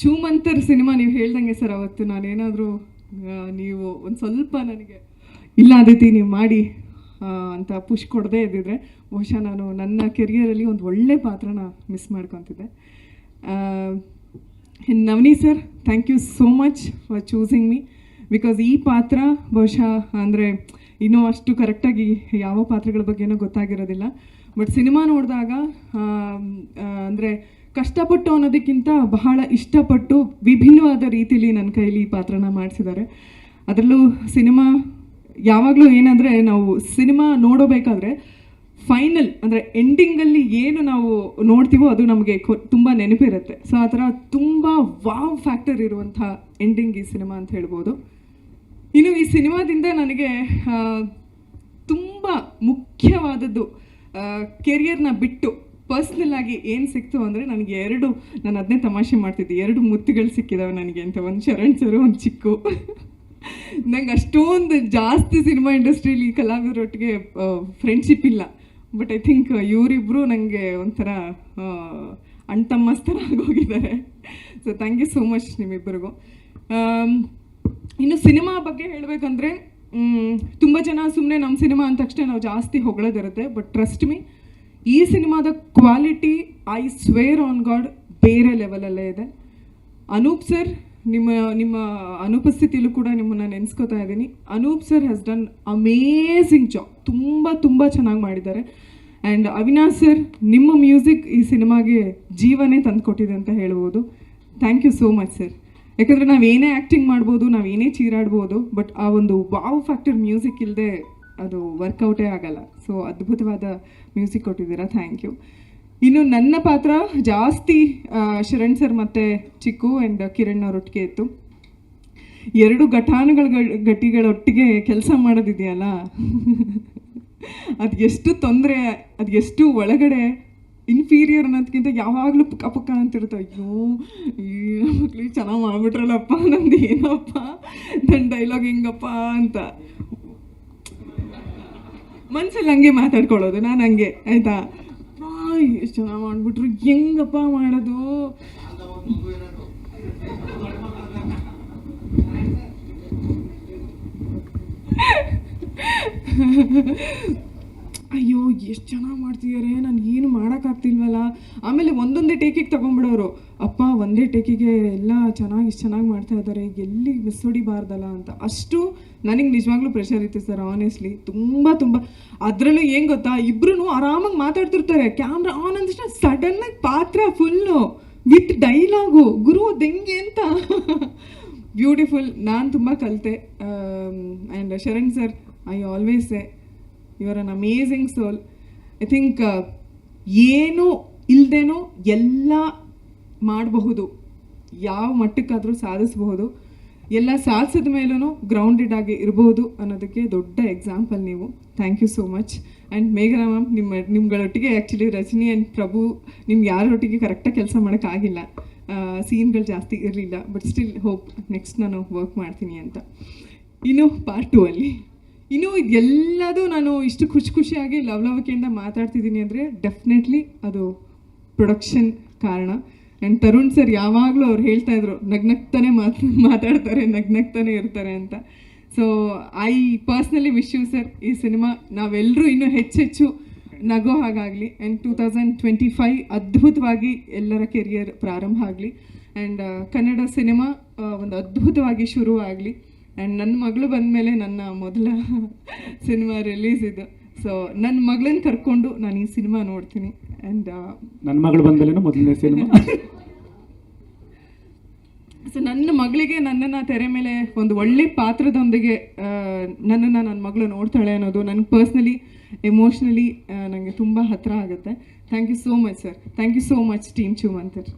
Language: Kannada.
ಚೂಮಂತರ್ ಸಿನಿಮಾ ನೀವು ಹೇಳ್ದಂಗೆ ಸರ್ ಅವತ್ತು ನಾನೇನಾದರೂ ನೀವು ಒಂದು ಸ್ವಲ್ಪ ನನಗೆ ಇಲ್ಲ ಅದಿತಿ, ನೀವು ಮಾಡಿ ಅಂತ ಪುಷ್ ಕೊಡದೇ ಇದ್ದಿದ್ರೆ ಬಹುಶಃ ನಾನು ನನ್ನ ಕೆರಿಯರಲ್ಲಿ ಒಂದು ಒಳ್ಳೆ ಪಾತ್ರನ miss ಮಾಡ್ಕೊತಿದ್ದೆ. Navani sir thank you so much for choosing me because ಈ ಪಾತ್ರ ಬಹುಶಃ ಅಂದರೆ ಇನ್ನೂ ಅಷ್ಟು ಕರೆಕ್ಟಾಗಿ ಯಾವ ಪಾತ್ರಗಳ ಬಗ್ಗೆನೂ ಗೊತ್ತಾಗಿರೋದಿಲ್ಲ. ಬಟ್ ಸಿನಿಮಾ ನೋಡಿದಾಗ ಅಂದರೆ ಕಷ್ಟಪಟ್ಟು ಅನ್ನೋದಕ್ಕಿಂತ ಬಹಳ ಇಷ್ಟಪಟ್ಟು ವಿಭಿನ್ನವಾದ ರೀತಿಯಲ್ಲಿ ನನ್ನ ಕೈಲಿ ಈ ಪಾತ್ರನ ಮಾಡಿಸಿದ್ದಾರೆ. ಅದರಲ್ಲೂ ಸಿನಿಮಾ ಯಾವಾಗಲೂ ಏನಂದರೆ ನಾವು ಸಿನಿಮಾ ನೋಡಬೇಕಾದ್ರೆ ಫೈನಲ್ ಅಂದರೆ ಎಂಡಿಂಗಲ್ಲಿ ಏನು ನಾವು ನೋಡ್ತೀವೋ ಅದು ನಮಗೆ ತುಂಬ ನೆನಪಿರುತ್ತೆ. ಸೊ, ಆ ಥರ ತುಂಬ ವಾವ್ ಫ್ಯಾಕ್ಟರ್ ಇರುವಂಥ ಎಂಡಿಂಗ್ ಈ ಸಿನಿಮಾ ಅಂತ ಹೇಳ್ಬೋದು. ಇನ್ನು ಈ ಸಿನಿಮಾದಿಂದ ನನಗೆ ತುಂಬ ಮುಖ್ಯವಾದದ್ದು ಕೆರಿಯರ್ನ ಬಿಟ್ಟು ಪರ್ಸ್ನಲ್ ಆಗಿ ಏನು ಸಿಕ್ತು ಅಂದರೆ ನನಗೆ ಎರಡು, ನಾನು ಅದನ್ನೇ ತಮಾಷೆ ಮಾಡ್ತಿದ್ದೆ. ಎರಡು ಮುತ್ತುಗಳು ಸಿಕ್ಕಿದಾವೆ ನನಗೆ ಅಂತ. ಒಂದು ಶರಣ್ ಸರ್ ಒಂದು ಚಿಕ್ಕು. ನಂಗೆ ಅಷ್ಟೊಂದು ಜಾಸ್ತಿ ಸಿನಿಮಾ ಇಂಡಸ್ಟ್ರಿಲಿ ಕಲಾವಿದರೊಟ್ಟಿಗೆ ಫ್ರೆಂಡ್ಶಿಪ್ ಇಲ್ಲ. ಬಟ್ ಐ ಥಿಂಕ್ ಇವರಿಬ್ಬರು ನನಗೆ ಒಂಥರ ಅಣ್ಣತಮ್ಮಸ್ತರ ಆಗೋಗಿದ್ದಾರೆ so thank you so much ನಿಮ್ಮಿಬ್ಬರಿಗೂ. ಇನ್ನು ಸಿನಿಮಾ ಬಗ್ಗೆ ಹೇಳಬೇಕಂದ್ರೆ ತುಂಬ ಜನ ಸುಮ್ಮನೆ ನಮ್ಮ ಸಿನಿಮಾ ಅಂದ ತಕ್ಷಣ ನಾವು ಜಾಸ್ತಿ ಹೊಗಳೋದಿರುತ್ತೆ. ಬಟ್ ಟ್ರಸ್ಟ್ ಮೀ ಈ ಸಿನಿಮಾದ quality I swear on God ಬೇರೆ ಲೆವೆಲಲ್ಲೇ ಇದೆ. ಅನೂಪ್ ಸರ್, ನಿಮ್ಮ ನಿಮ್ಮ ಅನುಪಸ್ಥಿತಿಯಲ್ಲೂ ಕೂಡ ನಿಮ್ಮನ್ನು ನೆನೆಸ್ಕೋತಾ ಇದ್ದೀನಿ. Anoop sir has done amazing job ತುಂಬ ತುಂಬ ಚೆನ್ನಾಗಿ ಮಾಡಿದ್ದಾರೆ. ಆ್ಯಂಡ್ ಅವಿನಾಶ್ ಸರ್, ನಿಮ್ಮ ಮ್ಯೂಸಿಕ್ ಈ ಸಿನಿಮಾಗೆ ಜೀವನೇ ತಂದುಕೊಟ್ಟಿದೆ ಅಂತ ಹೇಳ್ಬೋದು. Thank you so much sir ಯಾಕಂದರೆ ನಾವೇನೇ ಆ್ಯಕ್ಟಿಂಗ್ ಮಾಡ್ಬೋದು ನಾವೇನೇ ಚೀರಾಡ್ಬೋದು ಬಟ್ ಆ ಒಂದು ವಾವ್ ಫ್ಯಾಕ್ಟರ್ ಮ್ಯೂಸಿಕ್ ಇಲ್ಲದೆ ಅದು ವರ್ಕೌಟೇ ಆಗಲ್ಲ. ಸೊ ಅದ್ಭುತವಾದ ಮ್ಯೂಸಿಕ್ ಕೊಟ್ಟಿದ್ದೀರಾ ಥ್ಯಾಂಕ್ ಯು ಇನ್ನು ನನ್ನ ಪಾತ್ರ ಜಾಸ್ತಿ ಶರಣ್ ಸರ್ ಮತ್ತು ಚಿಕ್ಕು ಆ್ಯಂಡ್ ಕಿರಣ್ ಅವರೊಟ್ಟಿಗೆ ಇತ್ತು. ಎರಡು ಘಟಾನುಗಳ ಗಟ್ಟಿಗಳೊಟ್ಟಿಗೆ ಕೆಲಸ ಮಾಡೋದಿದೆಯಲ್ಲ? ಅದು ಎಷ್ಟು ತೊಂದರೆ, ಅದು ಎಷ್ಟು ಒಳಗಡೆ ಇನ್ಫೀರಿಯರ್ ಅನ್ನೋದಕ್ಕಿಂತ ಯಾವಾಗಲೂ ಪುಕ್ಕ ಪುಕ್ಕ ಅಂತಿರುತ್ತೆ. ಅಯ್ಯೋ, ಈ ಮಕ್ಳಿಗೆ ಚೆನ್ನಾಗಿ ಮಾಡ್ಬಿಟ್ರಲ್ಲಪ್ಪ, ನಂದು ಏನಪ್ಪ ನನ್ನ ಡೈಲಾಗ್ ಹೆಂಗಪ್ಪ ಅಂತ. ಮನ್ಸಲ್ಲಿ ಹಂಗೆ ಮಾತಾಡ್ಕೊಳ್ಳೋದು ನಾನು ಹಂಗೆ ಆಯ್ತಾ? ಎಷ್ಟು ಚೆನ್ನಾಗಿ ಮಾಡ್ಬಿಟ್ರು. ಹೆಂಗಪ್ಪ ಮಾಡೋದು? ಅಯ್ಯೋ ಎಷ್ಟು ಚೆನ್ನಾಗಿ ಮಾಡ್ತಿದ್ದಾರೆ ನಾನು ಏನು ಮಾಡೋಕ್ಕಾಗ್ತಿಲ್ವಲ್ಲ? ಆಮೇಲೆ ಒಂದೊಂದೇ ಟೇಕಿಗೆ ತೊಗೊಂಬಿಡೋರು ಅಪ್ಪ, ಒಂದೇ ಟೇಕಿಗೆ ಎಲ್ಲ ಚೆನ್ನಾಗಿ ಇಷ್ಟು ಚೆನ್ನಾಗಿ ಮಾಡ್ತಾ ಇದ್ದಾರೆ ಎಲ್ಲಿ ಮಿಸ್ ಹೊಡಿಬಾರ್ದಲ್ಲ ಅಂತ. ಅಷ್ಟು ನನಗೆ ನಿಜವಾಗ್ಲೂ ಪ್ರೆಷರ್ ಇತ್ತು ಸರ್ ಆನೆಸ್ಟ್ಲಿ ತುಂಬ ತುಂಬ. ಅದರಲ್ಲೂ ಏನು ಗೊತ್ತಾ? ಇಬ್ರು ಆರಾಮಾಗಿ ಮಾತಾಡ್ತಿರ್ತಾರೆ. ಕ್ಯಾಮ್ರಾ ಆನ್ ಅಂದ ಸಡನ್ನಾಗಿ ಪಾತ್ರ ಫುಲ್ಲು ವಿತ್ ಡೈಲಾಗು ಗುರು ದೆಂಗೆ ಅಂತ. ಬ್ಯೂಟಿಫುಲ್ ನಾನು ತುಂಬ ಕಲಿತೆ. And Sharan sir I always a you are an amazing soul I think ಏನೂ ಇಲ್ದೇನೋ ಎಲ್ಲ ಮಾಡಬಹುದು. ಯಾವ ಮಟ್ಟಕ್ಕಾದರೂ ಸಾಧಿಸಬಹುದು. ಎಲ್ಲ ಸಾಧಿಸಿದ ಮೇಲೂ ಗ್ರೌಂಡೆಡ್ ಆಗಿ ಇರಬಹುದು ಅನ್ನೋದಕ್ಕೆ ದೊಡ್ಡ ಎಕ್ಸಾಂಪಲ್ ನೀವು. Thank you so much and ಮೇಘನಾ ಮ್ಯಾಮ್ ನಿಮ್ಮ, ನಿಮ್ಗಳೊಟ್ಟಿಗೆ ಆ್ಯಕ್ಚುಲಿ ರಜನಿ ಆ್ಯಂಡ್ ಪ್ರಭು ನಿಮ್ಗೆ ಯಾರೊಟ್ಟಿಗೆ ಕರೆಕ್ಟಾಗಿ ಕೆಲಸ ಮಾಡೋಕ್ಕಾಗಿಲ್ಲ ಸೀನ್ಗಳು ಜಾಸ್ತಿ ಇರಲಿಲ್ಲ ಬಟ್ ಸ್ಟಿಲ್ ಹೋಪ್ ನೆಕ್ಸ್ಟ್ ನಾನು ವರ್ಕ್ ಮಾಡ್ತೀನಿ ಅಂತ. ಇನ್ನು ಪಾರ್ಟ್ ಟೂ ಅಲ್ಲಿ. ಇನ್ನು ಇದೆಲ್ಲದೂ ನಾನು ಇಷ್ಟು ಖುಷಿ ಖುಷಿಯಾಗಿ ಲವಲವಿಕೆಯಿಂದ ಮಾತಾಡ್ತಿದ್ದೀನಿ ಅಂದರೆ ಡೆಫಿನೆಟ್ಲಿ ಅದು ಪ್ರೊಡಕ್ಷನ್ ಕಾರಣ. ಆ್ಯಂಡ್ ತರುಣ್ ಸರ್ ಯಾವಾಗಲೂ ಅವ್ರು ಹೇಳ್ತಾ ಇದ್ರು, ನಗ್ನಗ್ತಾನೆ ಮಾತು, ಮಾತಾಡ್ತಾರೆ, ನಗ್ನಗ್ತಾನೆ ಇರ್ತಾರೆ ಅಂತ. So I personally wish you sir ಈ ಸಿನಿಮಾ ನಾವೆಲ್ಲರೂ ಇನ್ನೂ ಹೆಚ್ಚೆಚ್ಚು ನಗೋ ಹಾಗಾಗಲಿ. And two thousand twenty five ಅದ್ಭುತವಾಗಿ ಎಲ್ಲರ ಕೆರಿಯರ್ ಪ್ರಾರಂಭ ಆಗಲಿ. ಆ್ಯಂಡ್ ಕನ್ನಡ ಸಿನಿಮಾ ಒಂದು ಅದ್ಭುತವಾಗಿ ಶುರು ಆಗಲಿ ಆ್ಯಂಡ್ ನನ್ನ ಮಗಳು ಬಂದಮೇಲೆ ನನ್ನ ಮೊದಲ ಸಿನಿಮಾ ರಿಲೀಸ್ ಇದು. ಸೊ ನನ್ನ ಮಗಳನ್ನ ಕರ್ಕೊಂಡು ನಾನು ಈ ಸಿನಿಮಾ ನೋಡ್ತೀನಿ. ಆ್ಯಂಡ್ ನನ್ನ ಮಗಳು ಬಂದಮೇಲೆ ಮೊದಲನೇ ಸಿನಿಮಾ. ಸೊ ನನ್ನ ಮಗಳಿಗೆ ನನ್ನನ್ನು ತೆರೆ ಮೇಲೆ ಒಂದು ಒಳ್ಳೆ ಪಾತ್ರದೊಂದಿಗೆ ನನ್ನನ್ನು ನನ್ನ ಮಗಳು ನೋಡ್ತಾಳೆ ಅನ್ನೋದು ನನಗೆ ಪರ್ಸ್ನಲಿ ಎಮೋಷ್ನಲಿ ನನಗೆ ತುಂಬ ಹತ್ತಿರ ಆಗುತ್ತೆ. Thank you so much sir thank you so much team Choo Mantar